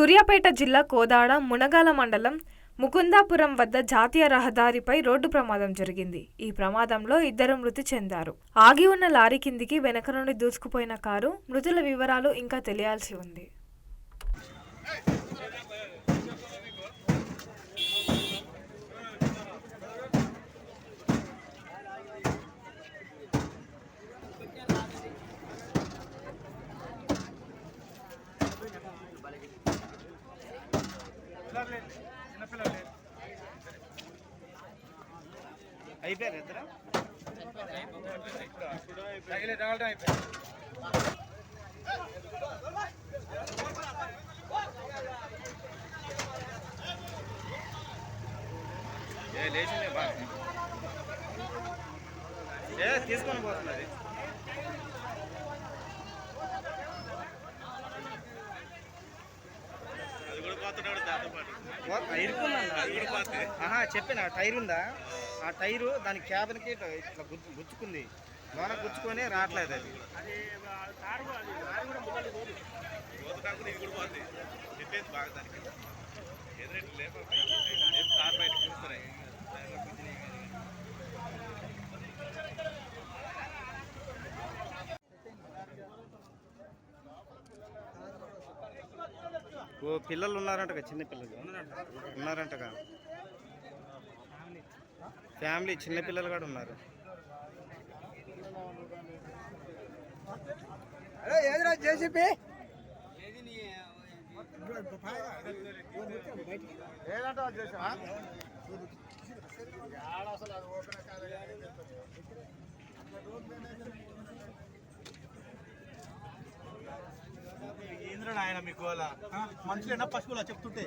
సూర్యాపేట జిల్లా కోదాడ మునగాల మండలం ముకుందాపురం వద్ద జాతీయ రహదారిపై రోడ్డు ప్రమాదం జరిగింది. ఈ ప్రమాదంలో ఇద్దరు మృతి చెందారు. ఆగి ఉన్న లారీ కిందికి వెనక నుండి దూసుకుపోయిన కారు మృతుల వివరాలు ఇంకా తెలియాల్సి ఉంది. అయిపోయారు ఇద్దరు తగిలే రావడం అయిపోయింది ఏ లేచిందే బాగా ఏ తీసుకొని పోతున్నది. ఆహా చెప్పిన టైర్ ఉందా? ఆ టైరు దాని క్యాబిన్కి ఇట్లా ఇట్లా గుచ్చు- గుచ్చుకుంది. లోన గుచ్చుకొని రావట్లేదు అది. ఓ పిల్లలు ఉన్నారంటగా చిన్న పిల్లలు. ఉన్నారంటగా. ఫ్యామిలీ చిన్న పిల్లలు కూడా ఉన్నారు. ఏదిరా జేసీపీ ఏంద్ర ఆయన మీకు అలా మనుషులేనా పశువులా చెప్తుంటే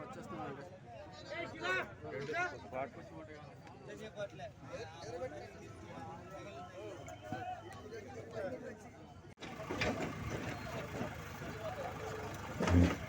వచ్చేస్తున్నాడు happened.